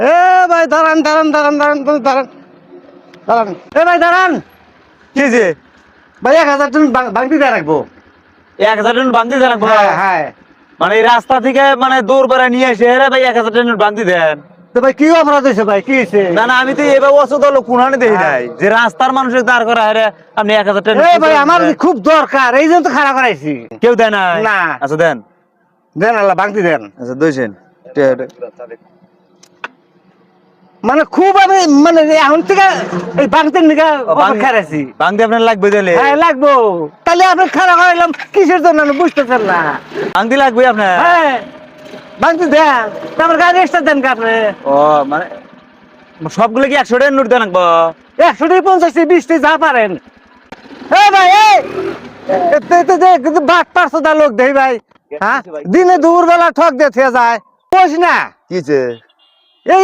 এ ভাই দাঁড়ান দাঁড়ান দাঁড়ান দাঁড়ান দাঁড়ান। দাঁড়ান। এ ভাই দাঁড়ান। ভাই এক হাজার তুমি বাংতি দিয়ে রাখব এক হাজার টাকা বান্ধি দেন হ্যাঁ হ্যাঁ। মানে রাস্তা থেকে মানে দূর করে নিয়ে এসে রে ভাই এক হাজার টাকা বান্ধি দেন। তো ভাই কি অপরাধ হয়েছে ভাই? কি হয়েছে? না না আমি তো এভাবে অসুখ হলো নাই। যে রাস্তার মানুষের দাঁড় করা আপনি এক হাজার টাকা ভাই আমার খুব দরকার এই জন্য তো খাড়া করাইছি। কেউ দেয় না না। আচ্ছা দেন। দেন আল্লাহ বাংতি দেন। আচ্ছা দইছেন। মানে খুব আমি মানে এখন থেকে এই বাংতির নিকা অপেক্ষা রাখছি বান্ধি আপনার লাগবে দিলে হ্যাঁ লাগবো। তাহলে আপনি খাড়া করাইলাম কিসের জন্য আমি বুঝতেছেন না? বান্ধি লাগবে আপনার? হ্যাঁ বাংতি দেন তারপর গাড়ি এক্সট্রা দেন আপনি? ও মানে সবগুলো কি একশো টাকা নোট দেন একশো থেকে পঞ্চাশটি বিশটি যা পারেন। এ ভাই বাট পাঁচশো টা লোক দেই ভাই। হ্যাঁ দিনে দুপুর বেলা ঠক দিয়ে যায়। বুঝ না? কিছে এই